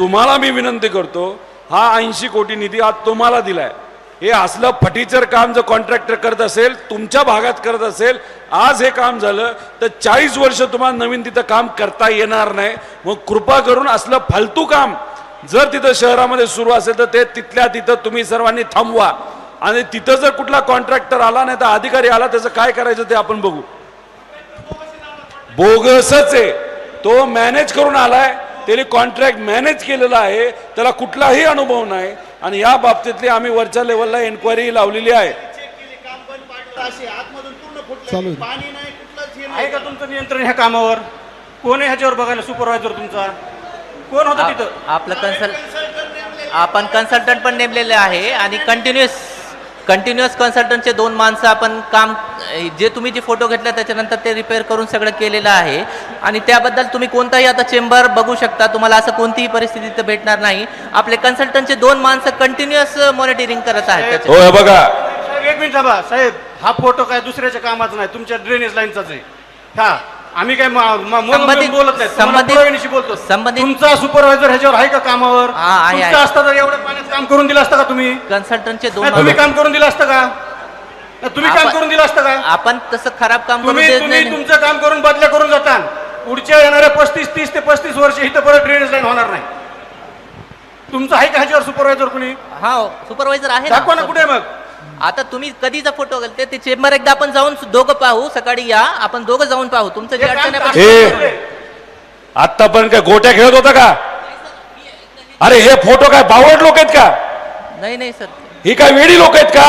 तुम्हाला मी विनंती करतो हा ऐंशी कोटी निधी आज तुम्हाला दिलाय. हे असलं फटीचर काम जर कॉन्ट्रॅक्टर करत असेल तुमच्या भागात करत असेल आज हे काम झालं तर चाळीस वर्ष तुम्हाला नवीन तिथं काम करता येणार नाही. मग कृपा करून असलं फालतू काम जर तिथं शहरामध्ये सुरू असेल तर ते तिथल्या तिथं तुम्ही सर्वांनी थांबवा. आणि तिथं जर कुठला कॉन्ट्रॅक्टर आला नाही तर अधिकारी आला त्याचं काय करायचं ते आपण बघू. बोगसच आहे. तो मॅनेज करून आलाय त्याने कॉन्ट्रॅक्ट मॅनेज केलेला आहे. त्याला कुठलाही अनुभव नाही. आणि या बाबतीतली आम्ही वरच्या लेवलला एन्क्वायरी लावलेली आहे. आहे. हे का तुमचं नियंत्रण ह्या कामावर? कोण आहे ह्याच्यावर बघायला सुपरवायझर तुमचा? कोण होतं तिथं? आपलं कन्सल आपण कन्सल्टंट पण नेमलेले आहे आणि कंटिन्युअस कंटिन्युअस कन्सल्टंटचे दोन माणसं आपण काम जे तुम्ही जे फोटो घेतला त्याच्यानंतर ते रिपेअर करून सगळं केलेलं आहे. आणि त्याबद्दल तुम्ही कोणताही आता चेंबर बघू शकता. तुम्हाला असं कोणतीही परिस्थिती भेटणार नाही. आपले कन्सल्टंटचे दोन माणसं कंटिन्युअस मॉनिटरिंग करत आहेत हो हे बघा. एक मिनिट थांबा. साहेब हा फोटो काय दुसऱ्याच्या कामाचा नाही. तुमच्या ड्रेनेज लाईनचाच आहे. हा आम्ही काय बोलत नाही. संबंधित- बोलतो संबंधित- तुमचा सुपरवायझर ह्याच्यावर आहे का कामावर? हा. असता तर एवढ्या पाण्यात काम करून दिलं असतं का तुम्ही? कन्सल्टंटचे दोन काम करून दिलं असतं का? तुम्ही काम आपण- करून दिलं असतं का? आपण तसं खराब काम करून तुम्ही देत तुम्ही नाही. तुमचं काम करून बदल्या करून जाता पुढच्या येणाऱ्या पस्तीस तीस ते पस्तीस वर्ष इथं परत ड्रेनेज लाईन होणार नाही. तुमचं आहे का ह्याच्यावर सुपरवायझर कुणी? हा सुपरवायझर आहे दाखवा ना कुठे मग. आता तुम्ही कधीचा फोटो घालते ते चेंबर एकदा आपण जाऊन दोघं पाहू सकाळी या आपण दोघं जाऊन पाहू. तुमचं जे हे काम अडचण आहे आपण- हे- आतापर्यंत काय गोट्या खेळत होता का? अरे हे फोटो काय बावड लोक आहेत का? नाही नाही सर. ही काय वेडी लोक आहेत का?